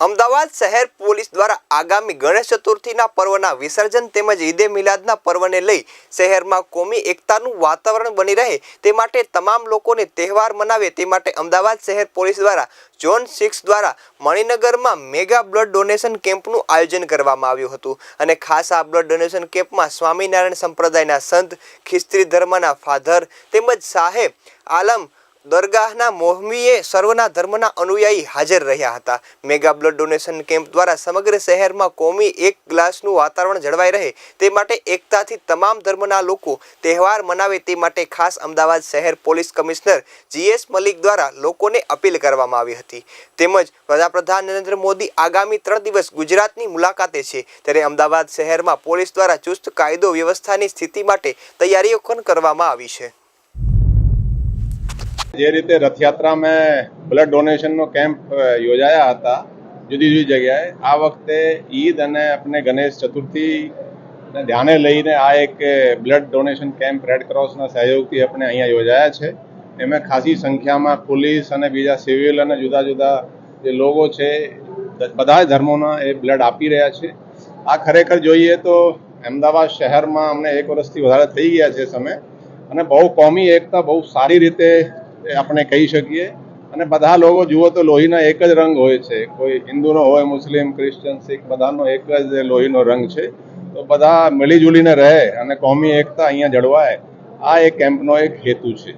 અમદાવાદ શહેર પોલીસ દ્વારા આગામી ગણેશ ચતુર્થીના પર્વના વિસર્જન તેમજ ઈદે મિલાદના પર્વને લઈ શહેરમાં કોમી એકતાનું વાતાવરણ બની રહે તે માટે તમામ લોકોને તહેવાર મનાવે તે માટે અમદાવાદ શહેર પોલીસ દ્વારા ઝોન સિક્સ દ્વારા મણિનગરમાં મેગા બ્લડ ડોનેશન કેમ્પનું આયોજન કરવામાં આવ્યું હતું. અને ખાસ આ બ્લડ ડોનેશન કેમ્પમાં સ્વામિનારાયણ સંપ્રદાયના સંત ખ્રિસ્તી ધર્મના ફાધર તેમજ સાહેબ, આલમ દરગાહના મોહમીએ સર્વના ધર્મના અનુયાયી હાજર રહ્યા હતા. મેગા બ્લડ ડોનેશન કેમ્પ દ્વારા સમગ્ર શહેરમાં કોમી એક ગ્લાસનું વાતાવરણ જળવાઈ રહે તે માટે એકતાથી તમામ ધર્મના લોકો તહેવાર મનાવે તે માટે ખાસ અમદાવાદ શહેર પોલીસ કમિશનર જીએસ મલિક દ્વારા લોકોને અપીલ કરવામાં આવી હતી. તેમજ વડાપ્રધાન નરેન્દ્ર મોદી આગામી ત્રણ દિવસ ગુજરાતની મુલાકાતે છે. ત્યારે અમદાવાદ શહેરમાં પોલીસ દ્વારા ચુસ્ત કાયદો વ્યવસ્થાની સ્થિતિ માટે તૈયારીઓ પણ કરવામાં આવી છે. જે રીતે રથયાત્રામાં બ્લડ ડોનેશનનો કેમ્પ યોજાયા હતા, જુદી જુદી જગ્યાએ, આ વખતે ઈદ અને આપણે ગણેશ ચતુર્થી ધ્યાને લઈને આ એક બ્લડ ડોનેશન કેમ્પ રેડ ક્રોસના સહયોગથી આપણે અહીંયા યોજાયા છે. એમાં ખાસી સંખ્યામાં પોલીસ અને બીજા સિવિલ અને જુદા જુદા જે લોકો છે બધા જ ધર્મોના એ બ્લડ આપી રહ્યા છે. આ ખરેખર જોઈએ તો અમદાવાદ શહેરમાં અમને એક વર્ષથી વધારે થઈ ગયા છે સમય અને બહુ કોમી એકતા બહુ સારી રીતે આપણે કહી શકીએ. અને બધા લોકો જુઓ તો લોહીના એક જ રંગ હોય છે. કોઈ હિન્દુનો હોય, મુસ્લિમ ક્રિશ્ચન શીખ, બધાનો એક જ લોહીનો રંગ છે. તો બધા મિલીજુલીને રહે અને કોમી એકતા અહીંયા જળવાય. આ એક કેમ્પનો એક હેતુ છે.